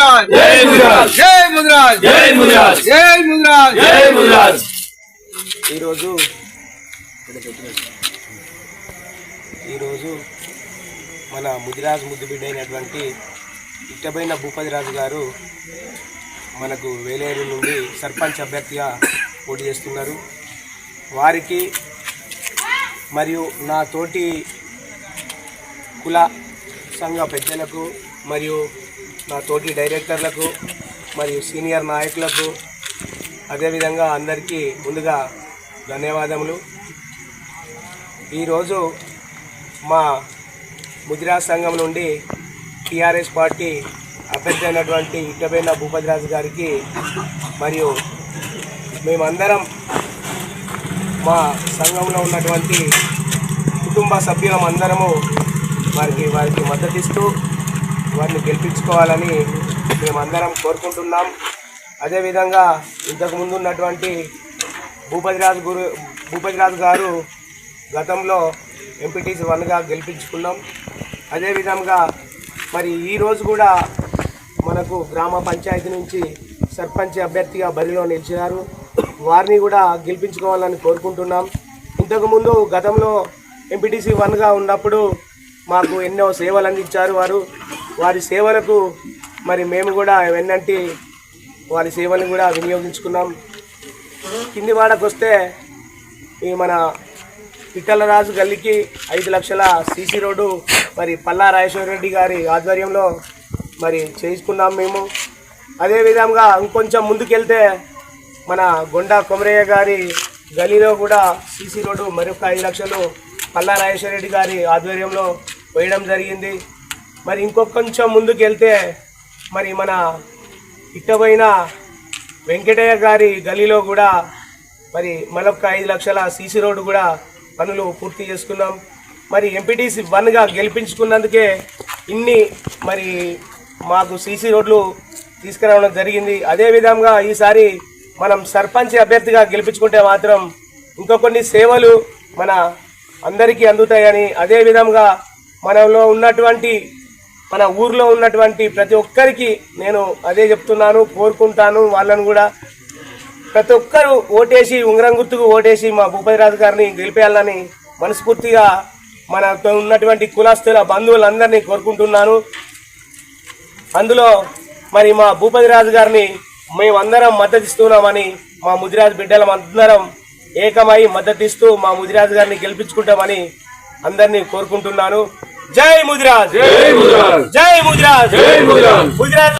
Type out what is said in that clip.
ముదిరాజ్ జై ముదిరాజ్ జై ముదిరాజ్ జై ముదిరాజ్ జై ముదిరాజ్ ఈరోజు ఈరోజు మన ముదిరాజు ముద్దుబిడ్డ అయినటువంటి ఇట్టబైన భూపతిరాజు గారు మనకు వేలేరు నుండి సర్పంచ్ అభ్యర్థిగా పోటీ చేస్తున్నారు. వారికి మరియు నా తోటి కుల సంఘ పెద్దలకు మరియు నా తోటి డైరెక్టర్లకు మరియు సీనియర్ నాయకులకు అదేవిధంగా అందరికీ ముందుగా ధన్యవాదములు. ఈరోజు మా ముదిరా సంఘం నుండి టీఆర్ఎస్ పార్టీ అభ్యర్థి అయినటువంటి ఇట్టబైన భూపతిరాజు గారికి మరియు మేమందరం మా సంఘంలో ఉన్నటువంటి కుటుంబ సభ్యులం అందరము వారికి వారికి మద్దతిస్తూ వారిని గెలిపించుకోవాలని మేమందరం కోరుకుంటున్నాం. అదేవిధంగా ఇంతకు ముందు ఉన్నటువంటి భూపతిరాజు గురు భూపతిరాజు గారు గతంలో ఎంపీటీసీ వన్గా గెలిపించుకున్నాం. అదేవిధంగా మరి ఈరోజు కూడా మనకు గ్రామ పంచాయతీ నుంచి సర్పంచ్ అభ్యర్థిగా బరిలో నిలిచినారు. వారిని కూడా గెలిపించుకోవాలని కోరుకుంటున్నాం. ఇంతకుముందు గతంలో ఎంపీటీసీ వన్గా ఉన్నప్పుడు మాకు ఎన్నో సేవలు అందించారు వారు. వారి సేవలకు మరి మేము కూడా వెన్నంటి వారి సేవలను కూడా వినియోగించుకున్నాం. కింది వాడకు వస్తే ఈ మన పిట్టలరాజు గల్లికి ఐదు లక్షల సీసీ రోడ్డు మరి పల్లా రాజేశ్వర రెడ్డి గారి ఆధ్వర్యంలో మరి చేసుకున్నాం మేము. అదేవిధంగా ఇంకొంచెం ముందుకెళ్తే మన గొండా కొమరయ్య గారి గలీలో కూడా సీసీ రోడ్డు మరొక ఐదు లక్షలు పల్లా రాజేశ్వర రెడ్డి గారి ఆధ్వర్యంలో వేయడం జరిగింది. మరి ఇంకొక కొంచెం ముందుకెళ్తే మరి మన ఇట్టబోయిన వెంకటయ్య గారి గలీలో కూడా మరి మరొక ఐదు లక్షల సీసీ రోడ్డు కూడా పనులు పూర్తి చేసుకున్నాం. మరి ఎంపీటీసీ వన్గా గెలిపించుకున్నందుకే ఇన్ని మరి మాకు సీసీ రోడ్లు తీసుకురావడం జరిగింది. అదేవిధంగా ఈసారి మనం సర్పంచ్ అభ్యర్థిగా గెలిపించుకుంటే మాత్రం ఇంకొన్ని కొన్ని సేవలు మన అందరికీ అందుతాయని అదేవిధంగా మనలో ఉన్నటువంటి మన ఊర్లో ఉన్నటువంటి ప్రతి ఒక్కరికి నేను అదే చెప్తున్నాను కోరుకుంటాను. వాళ్ళను కూడా ప్రతి ఒక్కరూ ఓటేసి ఉంగరం గుర్తుకు ఓటేసి మా భూపతిరాజు గారిని గెలిపేయాలని మనస్ఫూర్తిగా మనతో ఉన్నటువంటి కులస్తుల బంధువులందరినీ కోరుకుంటున్నాను. అందులో మరి మా భూపతిరాజు గారిని మేమందరం మద్దతిస్తున్నామని మా ముదిరాజు బిడ్డలం అందరం ఏకమై మద్దతిస్తూ మా ముదిరాజు గారిని గెలిపించుకుంటామని అందరినీ కోరుకుంటున్నాను. జై ముదిరాజ్! జై ముదిరాజ్! జై ముదిరాజ్! ముదిరాజ్